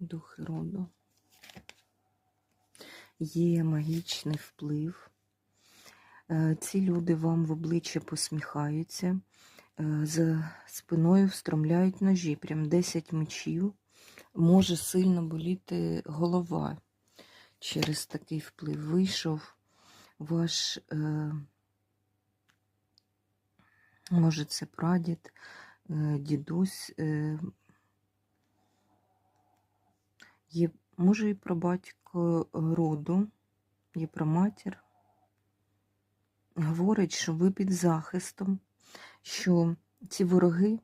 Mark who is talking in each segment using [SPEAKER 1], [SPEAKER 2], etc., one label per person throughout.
[SPEAKER 1] Духи роду. Є магічний вплив. Е, Ці люди вам в обличчя посміхаються, е, за спиною встромляють ножі, прям 10 мечів. Може сильно боліти голова через такий вплив. Вийшов ваш, е, може, це прадід, дідусь, є, може, і про батько роду, є про матір. Говорить, що ви під захистом, що ці вороги,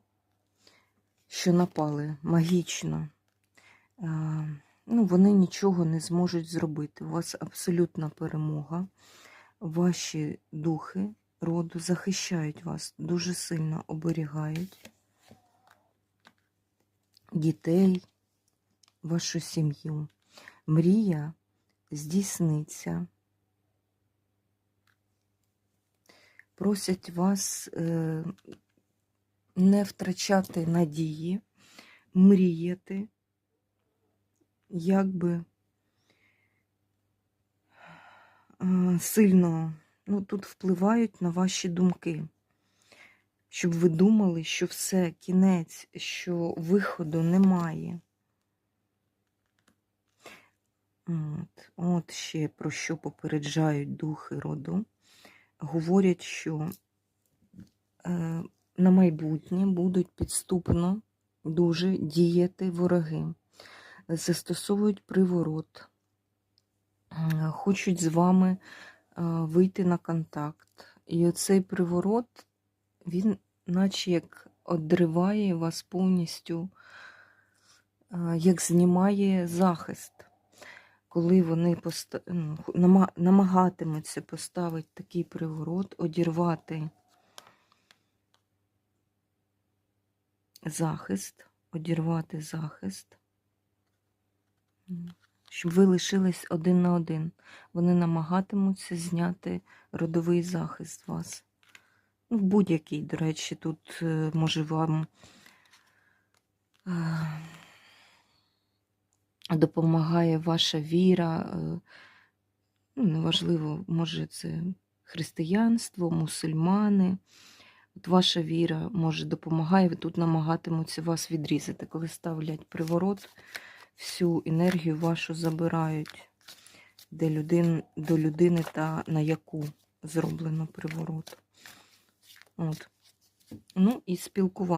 [SPEAKER 1] що напали магічно, е, ну, вони нічого не зможуть зробити. У вас абсолютна перемога. Ваші духи роду захищають вас, дуже сильно оберігають дітей, вашу сім'ю. Мрія здійсниться. Просять вас е, не втрачати надії, мріяти, якби е, сильно ну, тут впливають на ваші думки, щоб ви думали, що все, кінець, що виходу немає. От, от ще про що попереджають духи роду. Говорять, що е, на майбутнє будуть підступно дуже діяти вороги, застосовують приворот, е, хочуть з вами е, вийти на контакт. І оцей приворот, він наче як одриває вас повністю, е, як знімає захист. Коли вони ну, намагатимуться поставити такий приворот, одірвати захист, одірвати захист, щоб ви лишились один на один. Вони намагатимуться зняти родовий захист вас. Ну, будь-який, до речі, тут е, може вам допомагає ваша віра. е, Ну, неважливо, може, це християнство, мусульмани. От ваша віра може допомагає, тут намагатимуться вас відрізати. Коли ставлять приворот, всю енергію вашу забирають де людин, до людини та на яку зроблено приворот. От. Ну і спілкування.